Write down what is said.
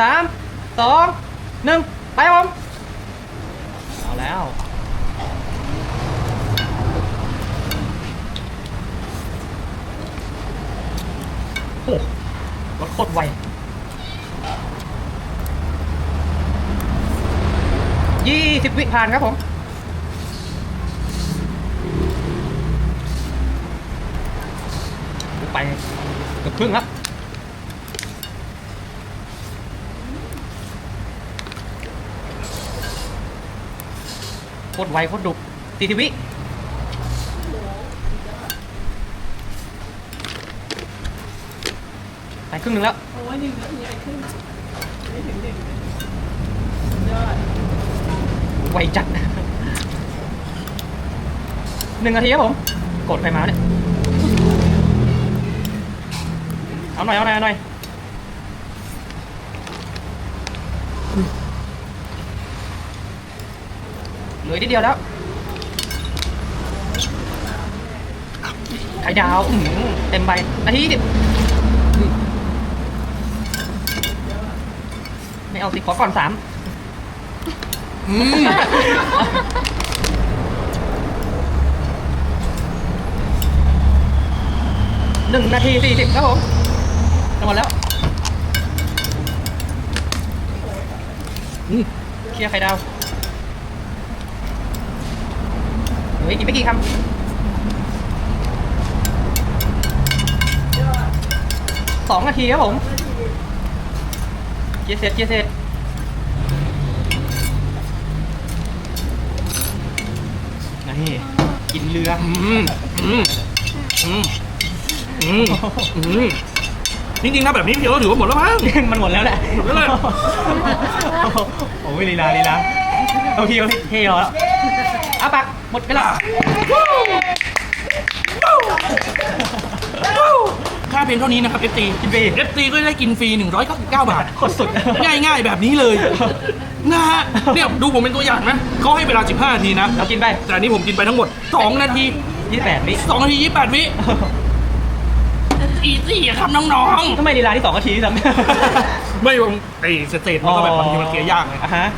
สามสองหนึ่งไปครับผมเอาแล้ว โอ้รถโคตรไวยี่สิบวิผ่านครับผมไปเกือบครึ่งครับ โคตรไวโคตรดุสี่สิวิไปครึ่งหนึ่งแล้ว โอ้ยหนึ่งนาทีไปขึ้นไม่ถึงหนึ่งเลยยอดไวจัดหนึ่งนาทีครับผม กดใครมาเนี่ย เอาหน่อย เอาหน่อยเอาหน่อย เห ลือนิดเดียวแล้ว ไข่ดาวอื้อหือเต็มใบนาทียี่สิบไม่เอาสิขอก่อนสามอืมหนึ่งนาทีสี่สิบครับผมจะหมดแล้วอืมเคลียร์ไข่ดาว เฮ้ยกินไม่กี่คำสองนาทีครับผมเกียร์เสร็จเกียร์เสร็จนี่กินเรืออืมอืมอืมอืมอืมจริงๆนะแบบนี้พี่ก็ถือว่าหมดแล้วมั้ง มันหมดแล้วแหละหมดแล้วแหละโอ้ยลีลาลีลาโอเคโอเคเท่แล้ว อะปักหมดไปแล้วค่าเพียงเท่านี้นะครับ FT กินฟรี FT ก็ได้กินฟรี 199 บาท โคตรสุด ง่ายๆ แบบนี้เลย นะฮะเนี่ยดูผมเป็นตัวอย่างนะเขาให้เวลา 15 นาทีนะ เรากินไป แต่อันนี้ผมกินไปทั้งหมด 2 นาทียี่สิบแปดวิ2นาที 28 วิอีซี่อะครับน้องทำไมลีลาที่สองนาทีที่ทำๆไม่ไอ้เศษๆมันก็แบบบางทีมันเคลียร์ยากไง อะฮะ